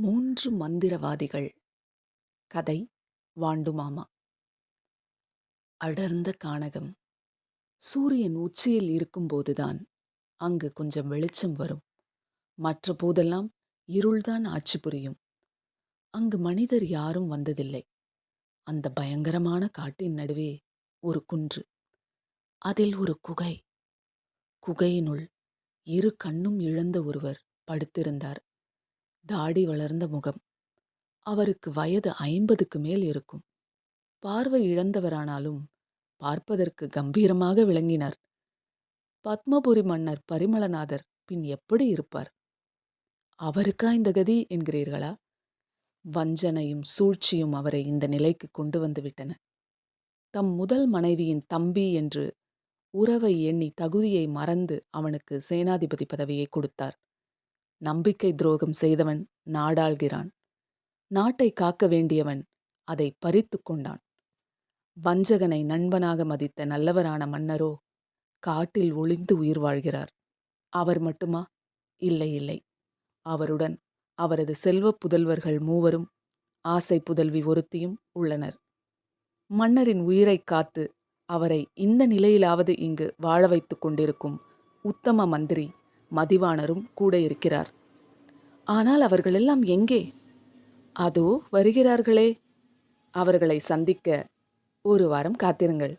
மூன்று மந்திரவாதிகள். கதை வாண்டுமாமா. அடர்ந்த கானகம். சூரியன் உச்சியில் இருக்கும்போதுதான் அங்கு கொஞ்சம் வெளிச்சம் வரும். மற்ற போதெல்லாம் இருள்தான் ஆட்சி புரியும். அங்கு மனிதர் யாரும் வந்ததில்லை. அந்த பயங்கரமான காட்டின் நடுவே ஒரு குன்று. அதில் ஒரு குகை. குகையினுள் இரு கண்ணும் இழந்த ஒருவர் படுத்திருந்தார். தாடி வளர்ந்த முகம். அவருக்கு வயது ஐம்பதுக்கு மேல் இருக்கும். பார்வை இழந்தவரானாலும் பார்ப்பதற்கு கம்பீரமாக விளங்கினார். பத்மபுரி மன்னர் பரிமளநாதர் பின் எப்படி இருப்பார்? அவருக்கா இந்த கதி என்கிறீர்களா? வஞ்சனையும் சூழ்ச்சியும் அவரை இந்த நிலைக்கு கொண்டு வந்துவிட்டன தம் முதல் மனைவியின் தம்பி என்று உறவை எண்ணி தகுதியை மறந்து அவனுக்கு சேனாதிபதி பதவியை கொடுத்தார். நம்பிக்கை துரோகம் செய்தவன் நாடாள்கிறான். நாட்டை காக்க வேண்டியவன் அதை பறித்து கொண்டான். வஞ்சகனை நண்பனாக மதித்த நல்லவரான மன்னரோ காட்டில் ஒளிந்து உயிர் வாழ்கிறார். அவர் மட்டுமா? இல்லை இல்லை. அவருடன் அவரது செல்வ புதல்வர்கள் மூவரும் ஆசை புதல்வி ஒருத்தியும் உள்ளனர். மன்னரின் உயிரைக் காத்து அவரை இந்த நிலையிலாவது இங்கு வாழ வைத்துக் கொண்டிருக்கும் உத்தம மந்திரி மதிவாணரும் கூட இருக்கிறார். ஆனால் அவர்களெல்லாம் எங்கே? அதோ வருகிறார்களே. அவர்களை சந்திக்க ஒரு வாரம் காத்திருங்கள்.